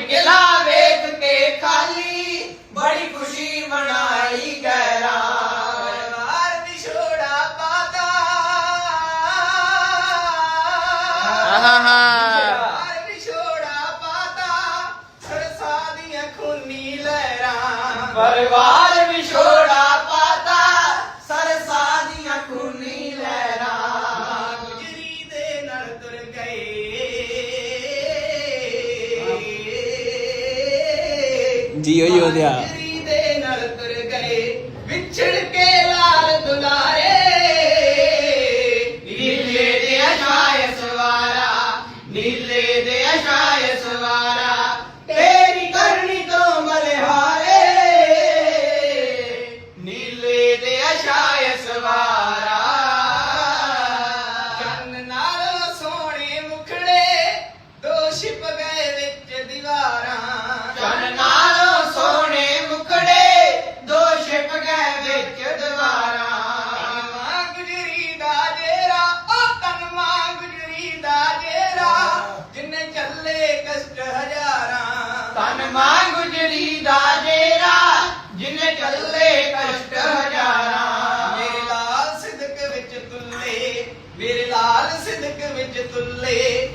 ਕਿਲਾ ਵੇਖ ਕੇ ਖਾਲੀ ਬੜੀ ਖੁਸ਼ੀ ਮਨਾਈ ਗੈਰਾ ਪਰਿਵਾਰ ਵਿਛੋੜਾ ਪਾਤਾ। ਆਹਾ ਪਰਿਵਾਰ ਵਿਛੋੜਾ ਪਾਤਾ ਸਰਸਾ ਦੀਆਂ ਖੂਨੀ ਲਹਿਰਾਂ। ਪਰਿਵਾਰ ਵਿਛੋੜਾ ਗਏ ਜੀਓ ਯੋਧਿਆ ਗੁਜਰੀ ਦੇ ਨਾਲ ਤੁਰ ਗਏ, ਵਿਛੜ ਕੇ ਲਾਲ ਦੁਲਾਰੇ। ਨੀਲੇ ਦੇ ਅਸ਼ਾਏ ਸਵਾਰਾ, ਨੀਲੇ ਦੇ ਅਸ਼ਾਏ ਕਸ਼ਟ ਹਜ਼ਾਰਾਂ ਤਨ ਮਾਂ ਗੁਜਰੀ ਦਾ ਜੇਰਾ, ਜਿਨੇ ਚੱਲੇ ਕਸ਼ਟ ਹਜ਼ਾਰਾਂ। ਮੇਰੇ ਲਾਲ ਸਿਦਕ ਵਿੱਚ ਤੁੱਲੇ, ਮੇਰੇ ਲਾਲ ਸਿਦਕ ਵਿੱਚ ਤੁੱਲੇ